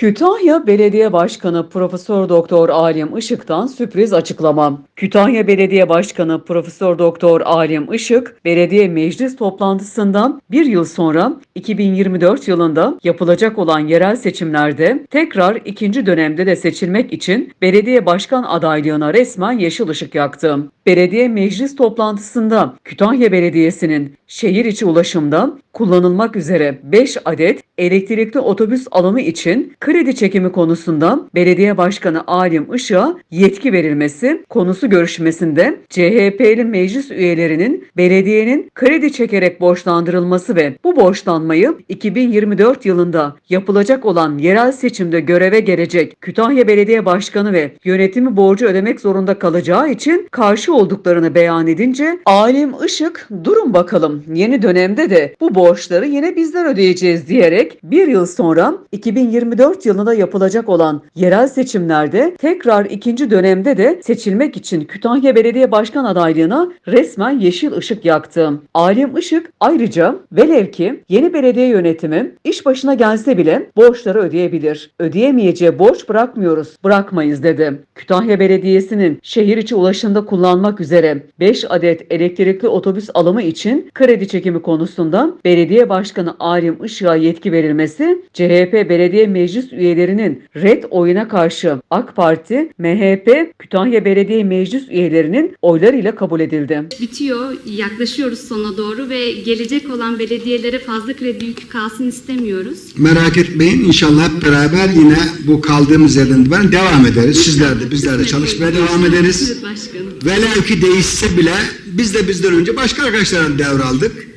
Kütahya Belediye Başkanı Profesör Doktor Alim Işık'tan sürpriz açıklama. Kütahya Belediye Başkanı Profesör Doktor Alim Işık, belediye meclis toplantısından bir yıl sonra 2024 yılında yapılacak olan yerel seçimlerde tekrar ikinci dönemde de seçilmek için belediye başkan adaylığına resmen yeşil ışık yaktı. Belediye meclis toplantısında Kütahya Belediyesi'nin şehir içi ulaşımda kullanılmak üzere 5 adet elektrikli otobüs alanı için kredi çekimi konusunda belediye başkanı Alim Işık'a yetki verilmesi konusu görüşmesinde CHP'li meclis üyelerinin belediyenin kredi çekerek borçlandırılması ve bu borçlanmayı 2024 yılında yapılacak olan yerel seçimde göreve gelecek Kütahya Belediye Başkanı ve yönetimi borcu ödemek zorunda kalacağı için karşı olduklarını beyan edince Alim Işık durun bakalım yeni dönemde de bu borçları yine bizler ödeyeceğiz diyerek bir yıl sonra 2024 yılında yapılacak olan yerel seçimlerde tekrar ikinci dönemde de seçilmek için Kütahya Belediye Başkan adaylığına resmen yeşil ışık yaktı. Alim Işık ayrıca velev ki yeni belediye yönetimi iş başına gelse bile borçları ödeyebilir. Ödeyemeyeceği borç bırakmıyoruz, bırakmayız dedi. Kütahya Belediyesi'nin şehir içi ulaşımda kullanmak üzere 5 adet elektrikli otobüs alımı için kredi çekimi konusunda belediye başkanı Alim Işık'a yetki verilmesi CHP belediye meclis üyelerinin red oyuna karşı AK Parti, MHP, Kütahya Belediye Meclis üyelerinin oylarıyla kabul edildi. bitiyor. Yaklaşıyoruz sona doğru ve gelecek olan belediyelere fazla kredi yükü kalsın istemiyoruz. Merak etmeyin inşallah hep beraber yine bu kaldığımız yerden itibaren devam ederiz. Sizler de bizler de çalışmaya devam ederiz. Evet başkanım. Velev ki değişse bile biz de bizden önce başka arkadaşlardan devraldık.